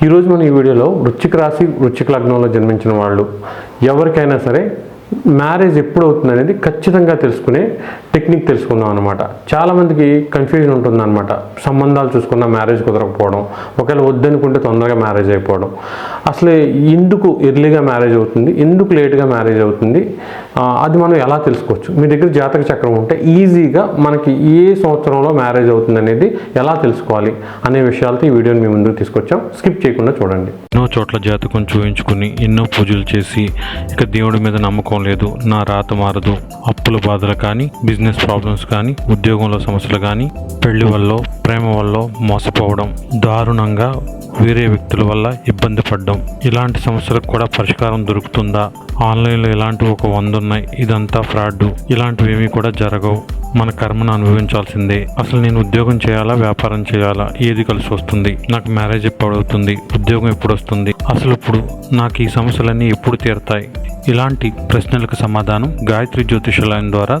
ఈరోజు మనం ఈ వీడియోలో వృచ్చిక రాశి వృచ్చిక లగ్నంలో జన్మించిన వాళ్ళు ఎవరికైనా సరే మ్యారేజ్ ఎప్పుడు అవుతుంది అనేది ఖచ్చితంగా తెలుసుకునే టెక్నిక్ తెలుసుకుందాం అనమాట చాలామందికి కన్ఫ్యూజన్ ఉంటుందన్నమాట. సంబంధాలు చూసుకున్న మ్యారేజ్ కుదరకపోవడం ఒకవేళ వద్దనుకుంటే తొందరగా మ్యారేజ్ అయిపోవడం. అసలు ఎందుకు ఎర్లీగా మ్యారేజ్ అవుతుంది ఎందుకు లేట్గా మ్యారేజ్ అవుతుంది అది మనం ఎలా తెలుసుకోవచ్చు? మీ దగ్గర జాతక చక్రం ఉంటే ఈజీగా మనకి ఏ సంవత్సరంలో మ్యారేజ్ అవుతుంది అనేది ఎలా తెలుసుకోవాలి అనే విషయాలతో ఈ వీడియోని మీ ముందుకు తీసుకొచ్చాం. స్కిప్ చేయకుండా చూడండి. ఎన్నో చోట్ల జాతకం చూయించుకుని ఎన్నో పూజలు చేసి ఇక దేవుడి మీద నమ్మకం లేదు నా రాత మారదు అప్పుల బాధలు కానీ బిజినెస్ బిజినెస్ ప్రాబ్లమ్స్ కానీ ఉద్యోగంలో సమస్యలు కానీ పెళ్ళి వల్ల ప్రేమ వల్ల మోసపోవడం దారుణంగా వేరే వ్యక్తుల వల్ల ఇబ్బంది పడడం ఇలాంటి సమస్యలకు కూడా పరిష్కారం దొరుకుతుందా? ఆన్లైన్లో ఇలాంటివి ఒక వంద ఉన్నాయి. ఇదంతా ఫ్రాడ్. ఇలాంటివి ఏమీ కూడా జరగవు. మన కర్మను అనుభవించాల్సిందే. అసలు నేను ఉద్యోగం చేయాలా? వ్యాపారం చేయాలా? ఏది కలిసి వస్తుంది? నాకు మ్యారేజ్ ఎప్పుడు అవుతుంది? ఉద్యోగం ఎప్పుడు వస్తుంది? అసలు ఇప్పుడు నాకు ఈ సమస్యలన్నీ ఎప్పుడు తీరతాయి? ఇలాంటి ప్రశ్నలకు సమాధానం గాయత్రి జ్యోతిషాలయం ద్వారా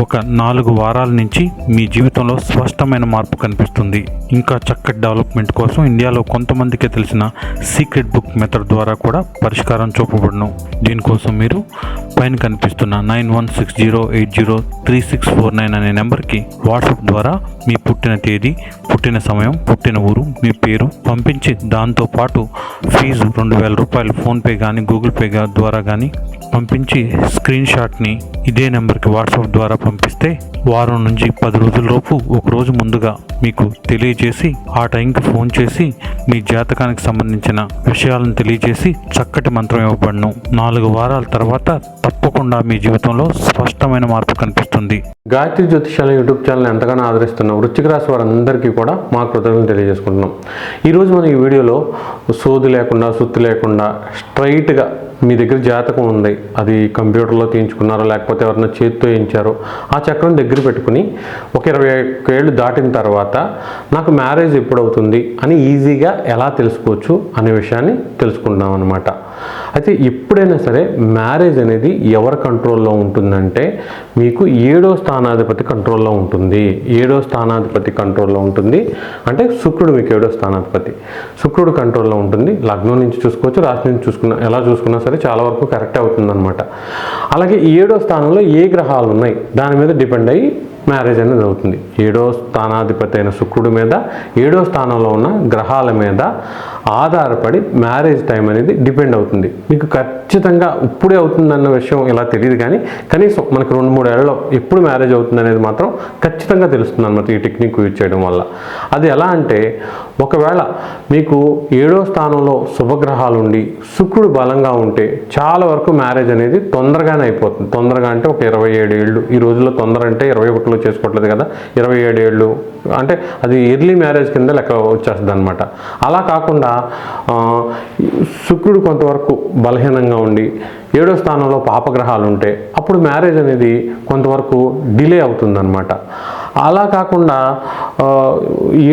ఒక నాలుగు వారాల నుంచి మీ జీవితంలో స్పష్టమైన మార్పు కనిపిస్తుంది. ఇంకా చక్కటి డెవలప్మెంట్ కోసం ఇండియాలో కొంతమందికే తెలిసిన సీక్రెట్ బుక్ మెథడ్ ద్వారా కూడా పరిష్కారం చూపబడును. దీనికోసం మీరు పైన కనిపిస్తున్న nine one six zero eight zero three six four nine అనే నెంబర్కి వాట్సాప్ ద్వారా మీ పుట్టిన తేదీ పుట్టిన సమయం పుట్టిన ఊరు మీ పేరు పంపించి దాంతో పాటు ఫీజు రెండు వేల రూపాయలు ఫోన్పే కానీ గూగుల్ పే ద్వారా కానీ పంపించి స్క్రీన్ షాట్ని ఇదే నెంబర్కి వాట్సాప్ ద్వారా పంపిస్తే వారం నుంచి పది రోజులలోపు ఒకరోజు ఒక రోజు ముందుగా మీకు తెలియజేసి ఆ టైంకి ఫోన్ చేసి మీ జాతకానికి సంబంధించిన విషయాలను తెలియజేసి చక్కటి మంత్రం ఇవ్వబడను. నాలుగు వారాల తర్వాత తప్పకుండా మీ జీవితంలో స్పష్టమైన మార్పు కనిపిస్తుంది. గాయత్రి జ్యోతిషాల యూట్యూబ్ ఛానల్ ఎంతగానో ఆదరిస్తున్న వృశ్చిక రాశి వారందరికీ కూడా మా కృతజ్ఞతలు తెలియజేసుకుంటున్నాం. ఈరోజు మనం ఈ వీడియోలో సోది లేకుండా సుత్తి లేకుండా స్ట్రైట్గా మీ దగ్గర జాతకం ఉంది. అది కంప్యూటర్లో తీయించుకున్నారో లేకపోతే ఎవరైనా చేతితో వేయించారో ఆ చక్రం దగ్గర పెట్టుకుని ఒక ఇరవై ఏళ్ళు దాటిన తర్వాత నాకు మ్యారేజ్ ఎప్పుడు అవుతుంది అని ఈజీగా ఎలా తెలుసుకోవచ్చు అనే విషయాన్ని తెలుసుకుంటున్నాం అనమాట అయితే ఎప్పుడైనా సరే మ్యారేజ్ అనేది ఎవరి కంట్రోల్లో ఉంటుందంటే మీకు ఏడో స్థానాధిపతి కంట్రోల్లో ఉంటుంది. ఏడో స్థానాధిపతి కంట్రోల్లో ఉంటుంది. అంటే శుక్రుడు మీకు ఏడో స్థానాధిపతి. శుక్రుడు కంట్రోల్లో ఉంటుంది. లగ్నం నుంచి చూసుకోవచ్చు రాశి నుంచి చూసుకున్నా ఎలా చూసుకున్నా సరే చాలా వరకు కరెక్ట్ అవుతుందన్నమాట. అలాగే ఏడో స్థానంలో ఏ గ్రహాలు ఉన్నాయి? దాని మీద డిపెండ్ అయ్యి మ్యారేజ్ అనేది అవుతుంది. ఏడో స్థానాధిపతి అయిన శుక్రుడి మీద ఏడో స్థానంలో ఉన్న గ్రహాల మీద ఆధారపడి మ్యారేజ్ టైం అనేది డిపెండ్ అవుతుంది. మీకు ఖచ్చితంగా ఇప్పుడే అవుతుందన్న విషయం ఇలా తెలియదు కానీ కనీసం మనకు రెండు మూడు ఏళ్ళలో ఎప్పుడు మ్యారేజ్ అవుతుంది అనేది మాత్రం ఖచ్చితంగా తెలుస్తుంది అనమాట ఈ టెక్నిక్ యూజ్ చేయడం వల్ల. అది ఎలా అంటే ఒకవేళ మీకు ఏడో స్థానంలో శుభగ్రహాలు ఉండి శుక్రుడు బలంగా ఉంటే చాలా వరకు మ్యారేజ్ అనేది తొందరగానే అయిపోతుంది. తొందరగా అంటే ఒక ఇరవై ఏడు ఏళ్ళు. ఈ రోజుల్లో తొందర అంటే ఇరవై ఒకటిలో చేసుకోవట్లేదు కదా ఇరవై ఏడు ఏళ్ళు. అంటే అది ఎర్లీ మ్యారేజ్ కింద లెక్క వచ్చేస్తుంది అనమాట అలా కాకుండా శుక్రుడు కొంతవరకు బలహీనంగా ఉండి ఏడో స్థానంలో పాపగ్రహాలు ఉంటే అప్పుడు మ్యారేజ్ అనేది కొంతవరకు డిలే అవుతుందన్నమాట. అలా కాకుండా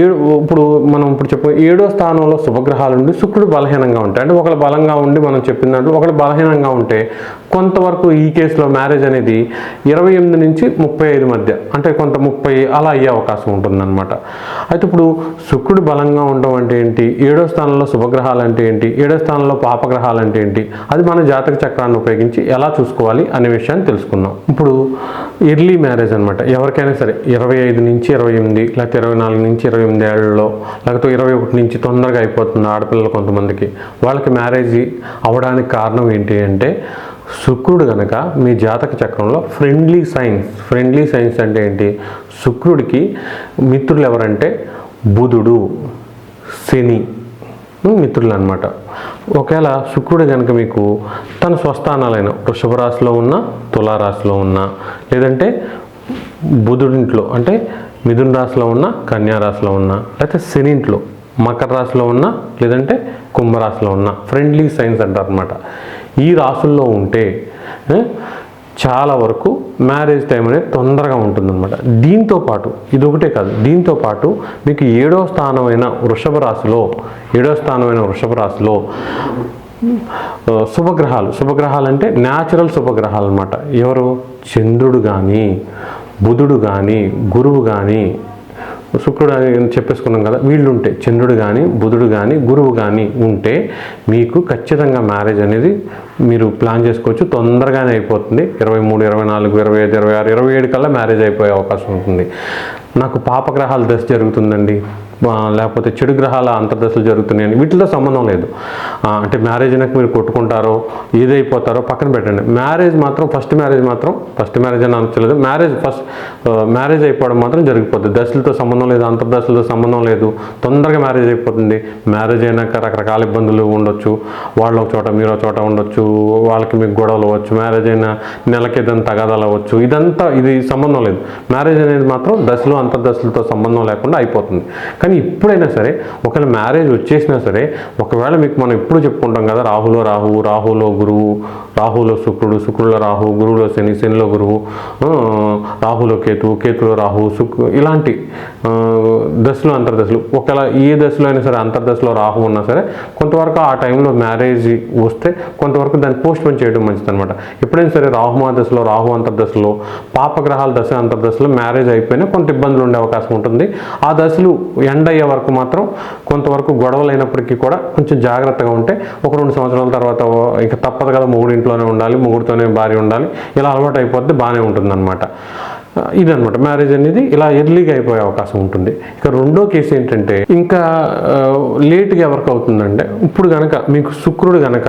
ఏడు ఇప్పుడు మనం ఇప్పుడు చెప్పు ఏడో స్థానంలో శుభగ్రహాలు ఉండి శుక్రుడు బలహీనంగా ఉంటాయి అంటే ఒకళ్ళు బలంగా ఉండి మనం చెప్పిందంటే ఒకళ్ళు బలహీనంగా ఉంటే కొంతవరకు ఈ కేసులో మ్యారేజ్ అనేది ఇరవై ఎనిమిది నుంచి ముప్పై ఐదు మధ్య అంటే కొంత ముప్పై అలా అయ్యే అవకాశం ఉంటుందన్నమాట. అయితే ఇప్పుడు శుక్రుడు బలంగా ఉండడం అంటే ఏంటి? ఏడో స్థానంలో శుభగ్రహాలు అంటే ఏంటి? ఏడో స్థానంలో పాపగ్రహాలు అంటే ఏంటి? అది మన జాతక చక్రాన్ని ఉపయోగించి ఎలా చూసుకోవాలి అనే విషయాన్ని తెలుసుకుందాం. ఇప్పుడు ఎర్లీ మ్యారేజ్ అనమాట ఎవరికైనా సరే ఇరవై ఐదు నుంచి ఇరవై ఎనిమిది లేకపోతే ఇరవై నాలుగు నుంచి ఇరవై ఎనిమిది ఏళ్ళలో లేకపోతే ఇరవై ఒకటి నుంచి తొందరగా అయిపోతుంది ఆడపిల్లలు కొంతమందికి. వాళ్ళకి మ్యారేజ్ అవ్వడానికి కారణం ఏంటి అంటే శుక్రుడు కనుక మీ జాతక చక్రంలో ఫ్రెండ్లీ సైన్స్ ఫ్రెండ్లీ సైన్స్ అంటే ఏంటి? శుక్రుడికి మిత్రులు ఎవరంటే బుధుడు శని మిత్రులు అనమాట ఒకవేళ శుక్రుడు కనుక మీకు తన స్వస్థానాలైన వృషభ రాశిలో ఉన్న తులారాశిలో ఉన్న లేదంటే బుధుడింట్లో అంటే మిథున రాశిలో ఉన్న కన్యా రాశిలో ఉన్న లేకపోతే శనింట్లో మకర రాశిలో ఉన్న లేదంటే కుంభరాశిలో ఉన్న ఫ్రెండ్లీ సైన్స్ అంటారు అనమాట ఈ రాసుల్లో ఉంటే చాలా వరకు మ్యారేజ్ టైం అనేది తొందరగా ఉంటుందన్నమాట. దీంతో పాటు ఇది ఒకటే కాదు దీంతో పాటు మీకు ఏడో స్థానమైన వృషభ రాశిలో ఏడో స్థానమైన వృషభ రాశిలో శుభగ్రహాలు శుభగ్రహాలు అంటే న్యాచురల్ శుభగ్రహాలు అనమాట ఎవరు? చంద్రుడు కానీ బుధుడు కానీ గురువు కానీ శుక్రుడు అని చెప్పేసుకున్నాం కదా వీళ్ళు ఉంటే చంద్రుడు కానీ బుధుడు కానీ గురువు కానీ ఉంటే మీకు ఖచ్చితంగా మ్యారేజ్ అనేది మీరు ప్లాన్ చేసుకోవచ్చు. తొందరగానే అయిపోతుంది. ఇరవై మూడు ఇరవై నాలుగు ఇరవై ఐదు ఇరవై ఆరు ఇరవై ఏడు కల్లా మ్యారేజ్ అయిపోయే అవకాశం ఉంటుంది. నాకు పాపగ్రహాల దశ జరుగుతుందండి. లేకపోతే చెడు గ్రహాల అంతర్దశలు జరుగుతున్నాయని వీటితో సంబంధం లేదు. అంటే మ్యారేజ్ అయినాక మీరు కొట్టుకుంటారో ఏదైపోతారో పక్కన పెట్టండి. మ్యారేజ్ మాత్రం ఫస్ట్ మ్యారేజ్ మాత్రం ఫస్ట్ మ్యారేజ్ అని అనట్లేదు మ్యారేజ్ ఫస్ట్ మ్యారేజ్ అయిపోవడం మాత్రం జరిగిపోతుంది దశలతో సంబంధం లేదు అంతర్దశలతో సంబంధం లేదు. తొందరగా మ్యారేజ్ అయిపోతుంది. మ్యారేజ్ అయినాక రకరకాల ఇబ్బందులు ఉండొచ్చు. వాళ్ళు ఒక చోట మీరు ఒక చోట ఉండొచ్చు. వాళ్ళకి మీకు గొడవలు అవ్వచ్చు. మ్యారేజ్ అయిన నెలకి ఏదైనా తగాదాలు అవ్వచ్చు. ఇదంతా ఇది సంబంధం లేదు. మ్యారేజ్ అనేది మాత్రం దశలు అంతర్దశలతో సంబంధం లేకుండా అయిపోతుంది. కానీ ఎప్పుడైనా సరే ఒకవేళ మ్యారేజ్ వచ్చేసినా సరే ఒకవేళ మీకు మనం ఎప్పుడు చెప్పుకుంటాం కదా రాహులో రాహువు రాహులో గురువు రాహులో శుక్రుడు శుక్రులో రాహు గురువులో శని శనిలో గురువు రాహులో కేతువు కేతులో రాహు శుక్రు ఇలాంటి దశలు అంతర్దశలు. ఒకవేళ ఏ దశలో అయినా సరే అంతర్దశలో రాహు ఉన్నా సరే కొంతవరకు ఆ టైంలో మ్యారేజ్ వస్తే కొంతవరకు దాన్ని పోస్ట్ పోన్ చేయడం మంచిది అనమాట ఎప్పుడైనా సరే రాహుమా దశలో రాహు అంతర్దశలో పాపగ్రహాల దశ అంతర్దశలో మ్యారేజ్ అయిపోయినా కొంత ఇబ్బందులు ఉండే అవకాశం ఉంటుంది. ఆ దశలు ఎండ్ అయ్యే వరకు మాత్రం కొంతవరకు గొడవలు అయినప్పటికీ కూడా కొంచెం జాగ్రత్తగా ఉంటే ఒక రెండు సంవత్సరాల తర్వాత ఇక తప్పదు కదా మొగుడు ఇంట్లోనే ఉండాలి మొగుడుతోనే భార్య ఉండాలి ఇలా అలవాటు అయిపోతే బాగానే ఉంటుందన్నమాట ఇదనమాట మ్యారేజ్ అనేది ఇలా ఎర్లీగా అయిపోయే అవకాశం ఉంటుంది. ఇక రెండో కేసు ఏంటంటే ఇంకా లేట్గా ఎవరికి అవుతుందంటే ఇప్పుడు కనుక మీకు శుక్రుడు కనుక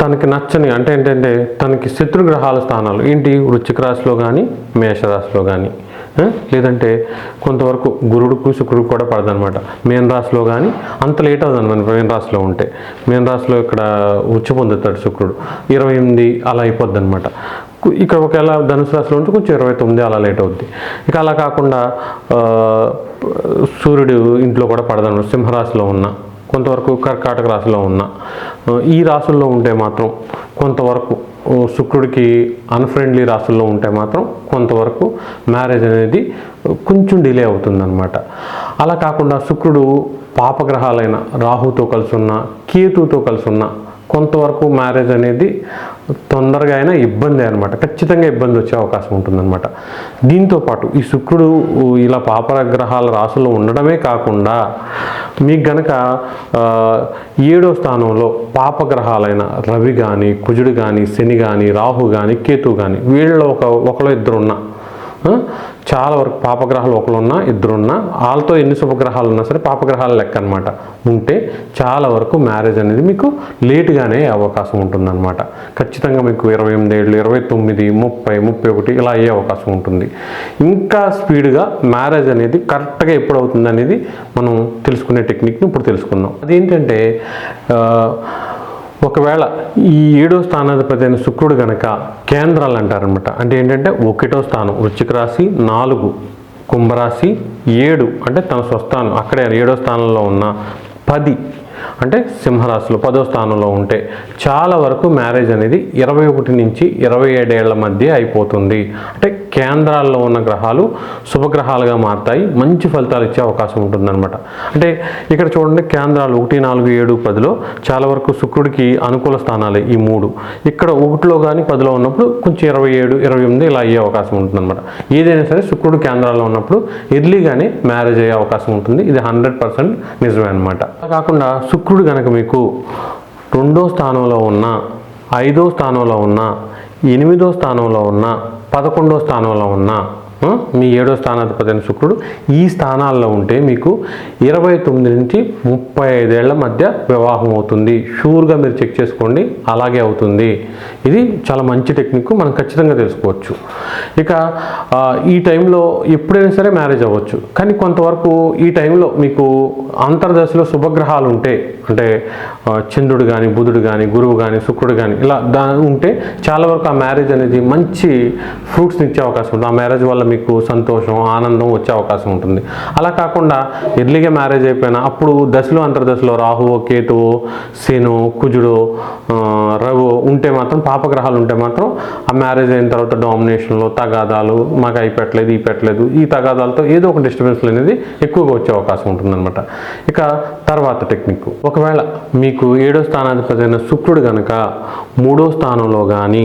తనకి నచ్చని అంటే ఏంటంటే తనకి శత్రుగ్రహాల స్థానాలు ఏంటి వృచ్చిక రాశిలో కానీ మేషరాశిలో కానీ లేదంటే కొంతవరకు గురుడుకు శుక్రుడు కూడా పడదనమాట మేన్ రాశిలో కానీ అంత లేట్ అవుతుంది అనమాట మేన్ రాశిలో ఉంటే. మేన్ రాశిలో ఇక్కడ ఉచ్చి పొందుతాడు శుక్రుడు. ఇరవై ఎనిమిది అలా అయిపోద్ది అనమాట ఇక్కడ ఒకవేళ ధనుసు రాశిలో ఉంటే కొంచెం ఇరవై తొమ్మిది అలా లేట్ అవుద్ది. ఇక అలా కాకుండా సూర్యుడు ఇంట్లో కూడా పడదను సింహరాశిలో ఉన్న కొంతవరకు కర్కాటక రాశిలో ఉన్న ఈ రాశుల్లో ఉంటే మాత్రం కొంతవరకు శుక్రుడికి అన్ఫ్రెండ్లీ రాసుల్లో ఉంటే మాత్రం కొంతవరకు మ్యారేజ్ అనేది కొంచెం డిలే అవుతుందన్నమాట. అలా కాకుండా శుక్రుడు పాపగ్రహాలైన రాహుతో కలిసి ఉన్న కేతుతో కలిసి ఉన్న కొంతవరకు మ్యారేజ్ అనేది తొందరగా అయినా ఇబ్బంది అనమాట ఖచ్చితంగా ఇబ్బంది వచ్చే అవకాశం ఉంటుందన్నమాట. దీంతో పాటు ఈ శుక్రుడు ఇలా పాపగ్రహాల రాశుల్లో ఉండడమే కాకుండా మీకు గనక ఏడో స్థానంలో పాపగ్రహాలైన రవి కానీ కుజుడు కానీ శని కానీ రాహు కానీ కేతు కానీ వీళ్ళలో ఒక ఒకళ్ళు ఇద్దరు ఉన్నా చాలా వరకు పాపగ్రహాలు ఒకరున్నా ఇద్దరున్నా వాళ్ళతో ఎన్ని శుభగ్రహాలు ఉన్నా సరే పాపగ్రహాల లెక్క అనమాట ఉంటే చాలా వరకు మ్యారేజ్ అనేది మీకు లేటుగానే అయ్యే అవకాశం ఉంటుందన్నమాట. ఖచ్చితంగా మీకు ఇరవై ఎనిమిది ఏళ్ళు ఇరవై తొమ్మిది ముప్పై ముప్పై ఒకటి ఇలా అయ్యే అవకాశం ఉంటుంది. ఇంకా స్పీడ్గా మ్యారేజ్ అనేది కరెక్ట్గా ఎప్పుడు అవుతుంది అనేది మనం తెలుసుకునే టెక్నిక్ని ఇప్పుడు తెలుసుకుందాం. అదేంటంటే ఒకవేళ ఈ ఏడో స్థానాధిపతి అయిన శుక్రుడు గనక కేంద్రాలు అంటారనమాట అంటే ఏంటంటే ఒకటో స్థానం వృశ్చిక రాశి నాలుగు కుంభరాశి ఏడు అంటే తన స్వస్థానం అక్కడే ఏడో స్థానంలో ఉన్న పది అంటే సింహరాశిలో పదో స్థానంలో ఉంటే చాలా వరకు మ్యారేజ్ అనేది ఇరవై ఒకటి నుంచి ఇరవై ఏడేళ్ళ మధ్య అయిపోతుంది. అంటే కేంద్రాల్లో ఉన్న గ్రహాలు శుభగ్రహాలుగా మారుతాయి మంచి ఫలితాలు ఇచ్చే అవకాశం ఉంటుందన్నమాట. అంటే ఇక్కడ చూడండి కేంద్రాలు ఒకటి నాలుగు ఏడు పదిలో చాలా వరకు శుక్రుడికి అనుకూల స్థానాలే ఈ మూడు. ఇక్కడ ఒకటిలో కానీ పదిలో ఉన్నప్పుడు కొంచెం ఇరవై ఏడు ఇరవై ఎనిమిది ఇలా అయ్యే అవకాశం ఉంటుందన్నమాట. ఏదైనా సరే శుక్రుడు కేంద్రాల్లో ఉన్నప్పుడు ఎర్లీగానే మ్యారేజ్ అయ్యే అవకాశం ఉంటుంది. ఇది హండ్రెడ్ పర్సెంట్ నిజమే అనమాట కాకుండా శుక్రుడు కనుక మీకు రెండో స్థానంలో ఉన్న ఐదో స్థానంలో ఉన్న ఎనిమిదో స్థానంలో ఉన్న పదకొండో స్థానంలో ఉన్న మీ ఏడో స్థానాధిపతి అయిన శుక్రుడు ఈ స్థానాల్లో ఉంటే మీకు ఇరవై తొమ్మిది నుంచి ముప్పై ఐదేళ్ళ మధ్య వివాహం అవుతుంది. షూర్గా మీరు చెక్ చేసుకోండి అలాగే అవుతుంది. ఇది చాలా మంచి టెక్నిక్ మనం ఖచ్చితంగా తెలుసుకోవచ్చు. ఇక ఈ టైంలో ఎప్పుడైనా సరే మ్యారేజ్ అవ్వచ్చు. కానీ కొంతవరకు ఈ టైంలో మీకు అంతర్దశలో శుభగ్రహాలు ఉంటే అంటే చంద్రుడు కానీ బుధుడు కానీ గురువు కానీ శుక్రుడు కానీ ఇలా దా ఉంటే చాలా వరకు ఆ మ్యారేజ్ అనేది మంచి ఫ్రూట్స్ని ఇచ్చే అవకాశం ఉంది ఆ మ్యారేజ్ వల్ల మీకు సంతోషం ఆనందం వచ్చే అవకాశం ఉంటుంది. అలా కాకుండా ఎర్లీగా మ్యారేజ్ అయిపోయినా అప్పుడు దశలో అంతర్దశలో రాహువో కేతువు శను కుజుడు రవు ఉంటే మాత్రం పాపగ్రహాలు ఉంటే మాత్రం ఆ మ్యారేజ్ అయిన తర్వాత డామినేషన్లో తగాదాలు మాకు అయి పెట్టలేదు ఈ పెట్టలేదు ఈ తగాదాలతో ఏదో ఒక డిస్టర్బెన్స్లు అనేది ఎక్కువగా వచ్చే అవకాశం ఉంటుందన్నమాట. ఇక తర్వాత టెక్నిక్ ఒకవేళ మీకు ఏడో స్థానాధిపతి అయిన శుక్రుడు కనుక మూడో స్థానంలో కానీ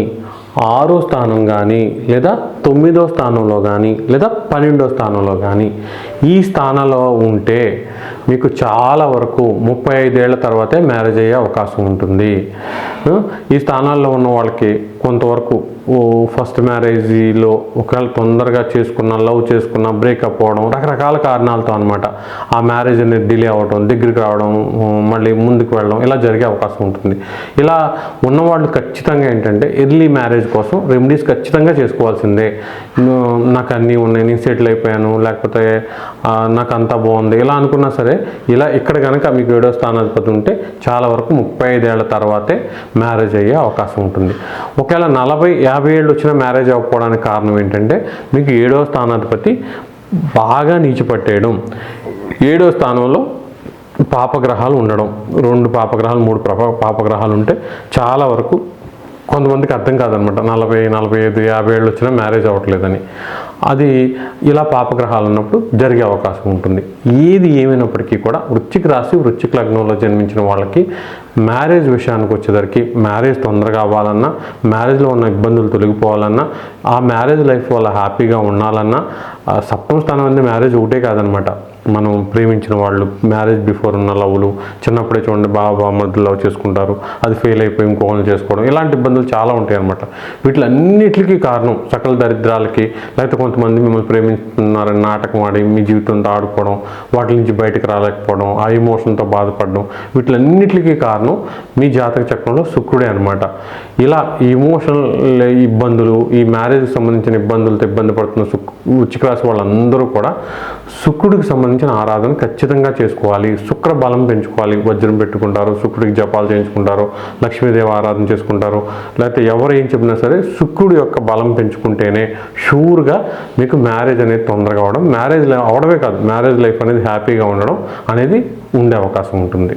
ఆరో స్థానం కానీ లేదా తొమ్మిదో స్థానంలో కానీ లేదా పన్నెండో స్థానంలో కానీ ఈ స్థానంలో ఉంటే మీకు చాలా వరకు ముప్పై ఐదేళ్ళ తర్వాతే మ్యారేజ్ అయ్యే అవకాశం ఉంటుంది. ఈ స్థానాల్లో ఉన్న వాళ్ళకి కొంతవరకు ఫస్ట్ మ్యారేజీలో ఒకవేళ తొందరగా చేసుకున్న లవ్ చేసుకున్న బ్రేకప్ అవ్వడం రకరకాల కారణాలతో అనమాట ఆ మ్యారేజ్ అనేది డిలే అవ్వడం దగ్గరికి రావడం మళ్ళీ ముందుకు వెళ్ళడం ఇలా జరిగే అవకాశం ఉంటుంది. ఇలా ఉన్నవాళ్ళు ఖచ్చితంగా ఏంటంటే ఎర్లీ మ్యారేజ్ కోసం రెమెడీస్ ఖచ్చితంగా చేసుకోవాల్సిందే. నాకు అన్నీ ఉన్నాయి నేను సెటిల్ అయిపోయాను లేకపోతే నాకు అంతా బాగుంది. ఇలా అనుకున్నా సరే ఇలా ఇక్కడ కనుక మీకు ఏడో స్థానాధిపతి ఉంటే చాలా వరకు ముప్పై ఐదేళ్ళ తర్వాతే మ్యారేజ్ అయ్యే అవకాశం ఉంటుంది. ఒకవేళ నలభై యాభై ఏళ్ళు వచ్చిన మ్యారేజ్ అవ్వకపోవడానికి కారణం ఏంటంటే మీకు ఏడో స్థానాధిపతి బాగా నీచిపట్టేయడం. ఏడో స్థానంలో పాపగ్రహాలు ఉండడం. రెండు పాపగ్రహాలు మూడు ప్రప పాపగ్రహాలు ఉంటే చాలా వరకు కొంతమందికి అర్థం కాదనమాట. నలభై నలభై ఐదు యాభై ఏళ్ళు వచ్చినా మ్యారేజ్ అవ్వట్లేదని. అది ఇలా పాపగ్రహాలు ఉన్నప్పుడు జరిగే అవకాశం ఉంటుంది. ఏది ఏమైనప్పటికీ కూడా వృశ్చిక రాశి వృశ్చిక లగ్నంలో జన్మించిన వాళ్ళకి మ్యారేజ్ విషయానికి వచ్చేసరికి మ్యారేజ్ తొందరగా అవ్వాలన్నా మ్యారేజ్లో ఉన్న ఇబ్బందులు తొలగిపోవాలన్నా ఆ మ్యారేజ్ లైఫ్ వల్ల హ్యాపీగా ఉండాలన్నా సప్తం సప్తమ స్థానం అనేది మ్యారేజ్ ఒకటే కాదనమాట. మనం ప్రేమించిన వాళ్ళు మ్యారేజ్ బిఫోర్ ఉన్న లవ్లు చిన్నప్పుడే చూడండి బాబా మధ్య లవ్ చేసుకుంటారు అది ఫెయిల్ అయిపోయి ఇంకోళ్ళు చేసుకోవడం ఇలాంటి ఇబ్బందులు చాలా ఉంటాయి అనమాట వీటిలన్నిటికీ కారణం సకల దరిద్రాలకి లేకపోతే కొంతమంది మిమ్మల్ని ప్రేమిస్తున్నారని నాటకం ఆడి మీ జీవితంతో ఆడుకోవడం వాటి నుంచి బయటకు రాలేకపోవడం ఆ ఎమోషన్తో బాధపడడం వీటిలన్నిటికీ కారణం మీ జాతక చక్రంలో శుక్రుడే అనమాట ఇలా ఈ ఇబ్బందులు ఈ మ్యారేజ్కి సంబంధించిన ఇబ్బందులతో ఇబ్బంది పడుతున్న శుక్ వృచ్చిక రాశి వాళ్ళందరూ కూడా శుక్రుడికి సంబంధించిన ఆరాధన ఖచ్చితంగా చేసుకోవాలి. శుక్ర బలం పెంచుకోవాలి. వజ్రం పెట్టుకుంటారు శుక్రుడికి జపాలు చేయించుకుంటారు లక్ష్మీదేవి ఆరాధన చేసుకుంటారు. లేకపోతే ఎవరు ఏం చెప్పినా సరే శుక్రుడి యొక్క బలం పెంచుకుంటేనే షూర్గా మీకు మ్యారేజ్ అనేది తొందరగా అవడం మ్యారేజ్ అవడమే కాదు మ్యారేజ్ లైఫ్ అనేది హ్యాపీగా ఉండడం అనేది ఉండే అవకాశం ఉంటుంది.